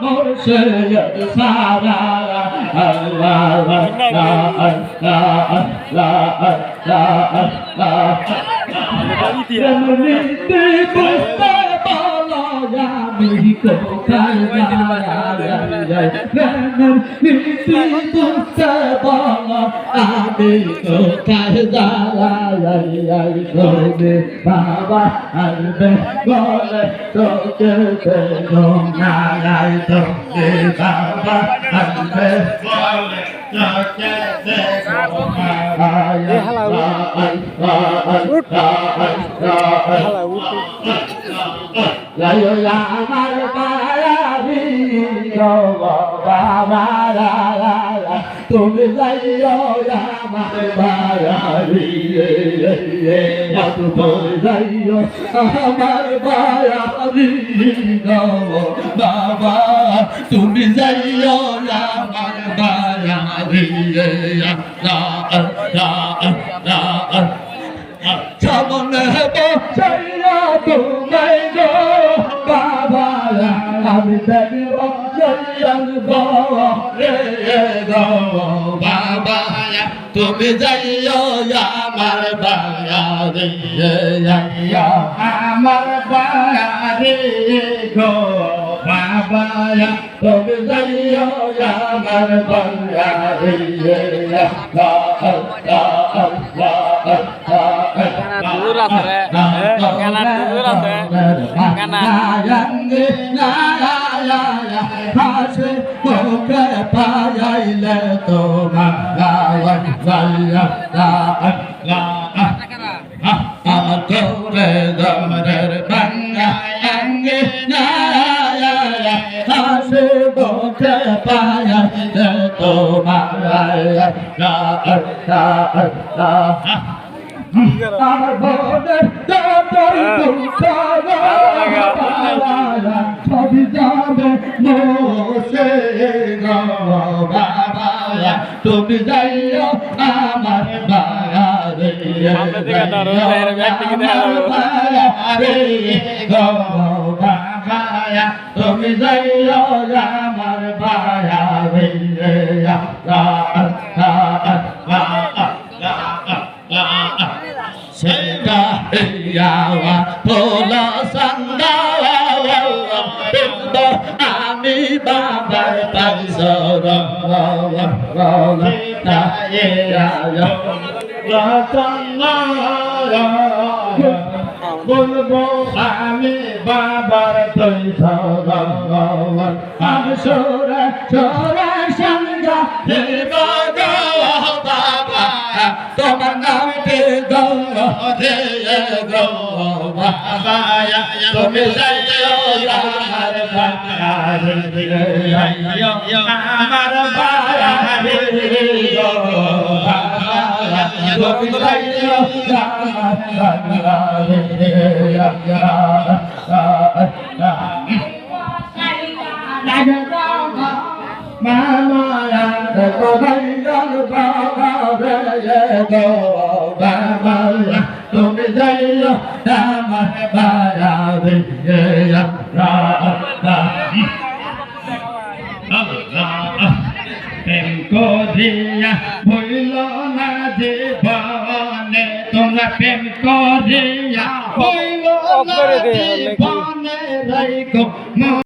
মুর্শিদ সারা আল্লাহ আল্লাহ আল্লাহ আল্লাহ আল্লাহ রমণীতে বুঝতে বাবা আসবে বলে তোকে না তোকে বাবা আসবে বলে তোকে দেবো লাইও আমার বাবা তুমি লাইও আমার বাড়ি তুমি লাইও আমার বাড়ি বাবা তুমি যাইও আমার বাড়ি সামনে বসাইয়া আমি দেখব জয়াল রে গো বাবা তুমি যাইও আমার বায়ারে আমার বায়ারে গো বাবা তুমি যাইও আমার বায়ারে দূর আছে রে কানা দূর আছে মুখে পাইলে তোমার তোরে দমরের বাঙ্গাঙ্গে হাসে মুখে পাইলে তোমার আমার ছবি যাবে মোসে বাবা তুমি যাইও আমার বায়ারে সামনে থেকে ধরো, এর ব্যাগ থেকে ধরো। তুমি যাইও আমার ইয়াওয়া পোলা বিন্দ আমি বাবার পাইসর বলব আমি বাবার তুই আমি সোরা সোরা বাবা রে গো বাবা তুমি যাইও আমার বাবা আমার বাবা গো বাবা তুমি যাইও আমার বাবা মামায়া দেখো ভাইয়াল বাবা রে গো বাবা তুমি যাইও আমার রে প্রেম করিয়া ভুল না জীবনে তোমরা প্রেম করিয়া ভুল না জীবনে রাইকো